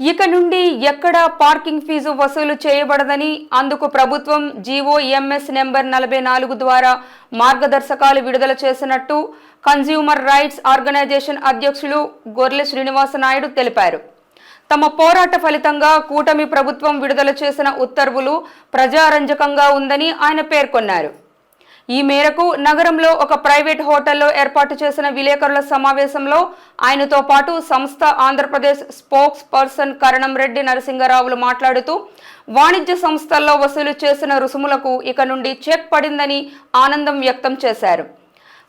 ఇక నుండి ఎక్కడా పార్కింగ్ ఫీజు వసూలు చేయబడదని అందుకు ప్రభుత్వం జీవో ఎంఎస్ నెంబర్ నలభై నాలుగు ద్వారా మార్గదర్శకాలు విడుదల చేసినట్టు కన్జ్యూమర్ రైట్స్ ఆర్గనైజేషన్ అధ్యక్షులు గొర్రె శ్రీనివాస నాయుడు తెలిపారు. తమ పోరాట ఫలితంగా కూటమి ప్రభుత్వం విడుదల చేసిన ఉత్తర్వులు ప్రజారంజకంగా ఉందని ఆయన పేర్కొన్నారు. ఈ మేరకు నగరంలో ఒక ప్రైవేట్ హోటల్లో ఏర్పాటు చేసిన విలేకరుల సమావేశంలో ఆయనతో పాటు సంస్థ ఆంధ్రప్రదేశ్ స్పోక్స్ పర్సన్ కరణం రెడ్డి నరసింగరావులు మాట్లాడుతూ వాణిజ్య సంస్థల్లో వసూలు చేసిన రుసుములకు ఇక నుండి చెక్ పడిందని ఆనందం వ్యక్తం చేశారు.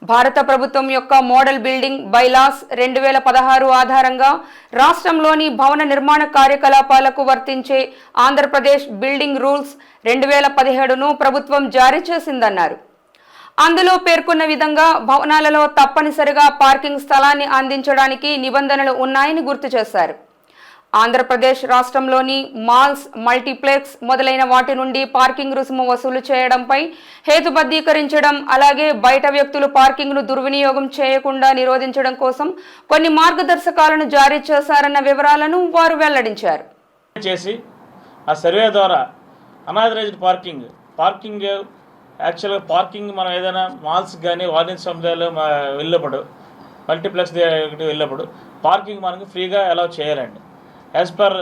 భారత ప్రభుత్వం యొక్క మోడల్ బిల్డింగ్ బైలాస్ రెండు వేల పదహారు ఆధారంగా రాష్ట్రంలోని భవన నిర్మాణ కార్యకలాపాలకు వర్తించే ఆంధ్రప్రదేశ్ బిల్డింగ్ రూల్స్ రెండు వేల పదిహేడును ప్రభుత్వం జారీ చేసిందన్నారు. అందులో పేర్కొన్న విధంగా భవనాలలో తప్పనిసరిగా పార్కింగ్ స్థలాన్ని అందించడానికి నిబంధనలు ఉన్నాయని గుర్తు చేశారు. ఆంధ్రప్రదేశ్ రాష్ట్రంలోని మాల్స్ మల్టీప్లెక్స్ మొదలైన వాటి నుండి పార్కింగ్ రుసుము వసూలు చేయడంపై హేతుబద్ధీకరించడం అలాగే బయట వ్యక్తులు పార్కింగ్ను దుర్వినియోగం చేయకుండా నిరోధించడం కోసం కొన్ని మార్గదర్శకాలను జారీ చేశారన్న వివరాలను వారు వెల్లడించారు. చేసి ఆ సర్వే ద్వారా అనాథరైజ్డ్ పార్కింగ్ పార్కింగ్ యాక్చువల్గా పార్కింగ్ మనం ఏదైనా మాల్స్ కానీ వాణిజ్య సముదాయాలు వెళ్ళినప్పుడు మల్టీప్లెక్స్ దగ్గరికి వెళ్ళినప్పుడు పార్కింగ్ మనకు ఫ్రీగా అలౌ చేయాలండి. As per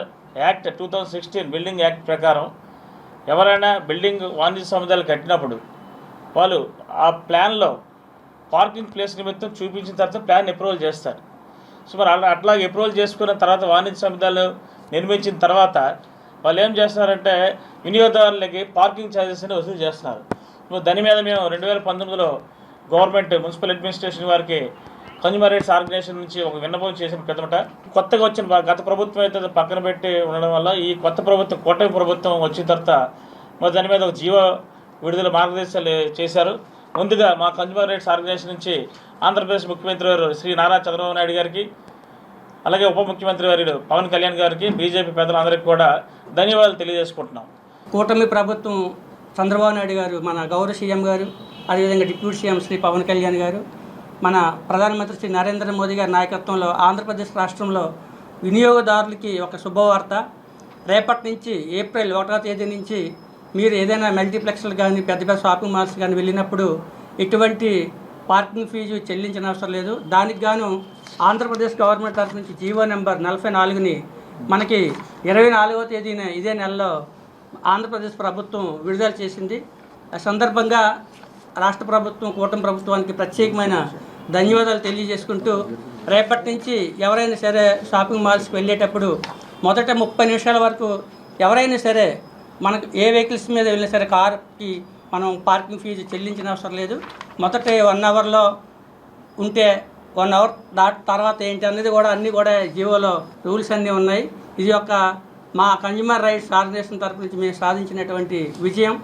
act two thousand sixteen building act ప్రకారం ఎవరైనా బిల్డింగ్ వాణిజ్య సముదాయాలు కట్టినప్పుడు వాళ్ళు ఆ ప్లాన్లో పార్కింగ్ ప్లేస్ నిమిత్తం చూపించిన తర్వాత ప్లాన్ అప్రూవల్ చేస్తారు. సో మరి అలా అట్లా అప్రూవల్ చేసుకున్న తర్వాత వాణిజ్య సముదాయాలు నిర్మించిన తర్వాత వాళ్ళు ఏం చేస్తున్నారంటే వినియోగదారులకి పార్కింగ్ ఛార్జెస్ అని వసూలు చేస్తున్నారు. సో దాని మీద మేము రెండు వేల పంతొమ్మిదిలో గవర్నమెంట్ మున్సిపల్ అడ్మినిస్ట్రేషన్ వారికి కన్జ్యూమర్ రైట్స్ ఆర్గనైజేషన్ నుంచి ఒక విన్నపం చేసిన పిదమట కొత్తగా వచ్చిన గత ప్రభుత్వం అయితే పక్కన పెట్టి ఉండడం వల్ల ఈ కొత్త ప్రభుత్వం కూటమి ప్రభుత్వం వచ్చిన తర్వాత మరి దాని మీద ఒక జీవ విడుదల మార్గదర్శకాలు చేశారు. ముందుగా మా కన్జ్యూమర్ రైట్స్ ఆర్గనైజేషన్ నుంచి ఆంధ్రప్రదేశ్ ముఖ్యమంత్రి వారు శ్రీ నారా చంద్రబాబు నాయుడు గారికి అలాగే ఉప ముఖ్యమంత్రి వర్యుడు పవన్ కళ్యాణ్ గారికి బీజేపీ పెద్దలందరికీ కూడా ధన్యవాదాలు తెలియజేసుకుంటున్నాం. కూటమి ప్రభుత్వం చంద్రబాబు నాయుడు గారు మన గౌరవ సీఎం గారు అదేవిధంగా డిప్యూటీ సీఎం శ్రీ పవన్ కళ్యాణ్ గారు మన ప్రధానమంత్రి శ్రీ నరేంద్ర మోదీ గారి నాయకత్వంలో ఆంధ్రప్రదేశ్ రాష్ట్రంలో వినియోగదారులకి ఒక శుభవార్త. రేపటి నుంచి ఏప్రిల్ ఒకటో తేదీ నుంచి మీరు ఏదైనా మల్టీప్లెక్స్లు కానీ పెద్ద పెద్ద షాపింగ్ మాల్స్ కానీ వెళ్ళినప్పుడు ఎటువంటి పార్కింగ్ ఫీజు చెల్లించిన అవసరం లేదు. దానికి గాను ఆంధ్రప్రదేశ్ గవర్నమెంట్ తరఫు నుంచి జీవో నెంబర్ నలభై నాలుగుని మనకి ఇరవై నాలుగవ తేదీన ఇదే నెలలో ఆంధ్రప్రదేశ్ ప్రభుత్వం విడుదల చేసింది. ఆ సందర్భంగా రాష్ట్ర ప్రభుత్వం కూటమి ప్రభుత్వానికి ప్రత్యేకమైన ధన్యవాదాలు తెలియజేసుకుంటూ రేపటి నుంచి ఎవరైనా సరే షాపింగ్ మాల్స్కి వెళ్ళేటప్పుడు మొదట ముప్పై నిమిషాల వరకు ఎవరైనా సరే మనకు ఏ వెహికల్స్ మీద వెళ్ళినా సరే కార్కి మనం పార్కింగ్ ఫీజు చెల్లించిన అవసరం లేదు. మొదట వన్ అవర్లో ఉంటే వన్ అవర్ దాటి తర్వాత ఏంటి అనేది కూడా అన్నీ కూడా జీవోలో రూల్స్ అన్నీ ఉన్నాయి. ఇది ఒక మా కన్జ్యూమర్ రైట్స్ ఆర్గనైజేషన్ తరపు నుంచి మేము సాధించినటువంటి విజయం.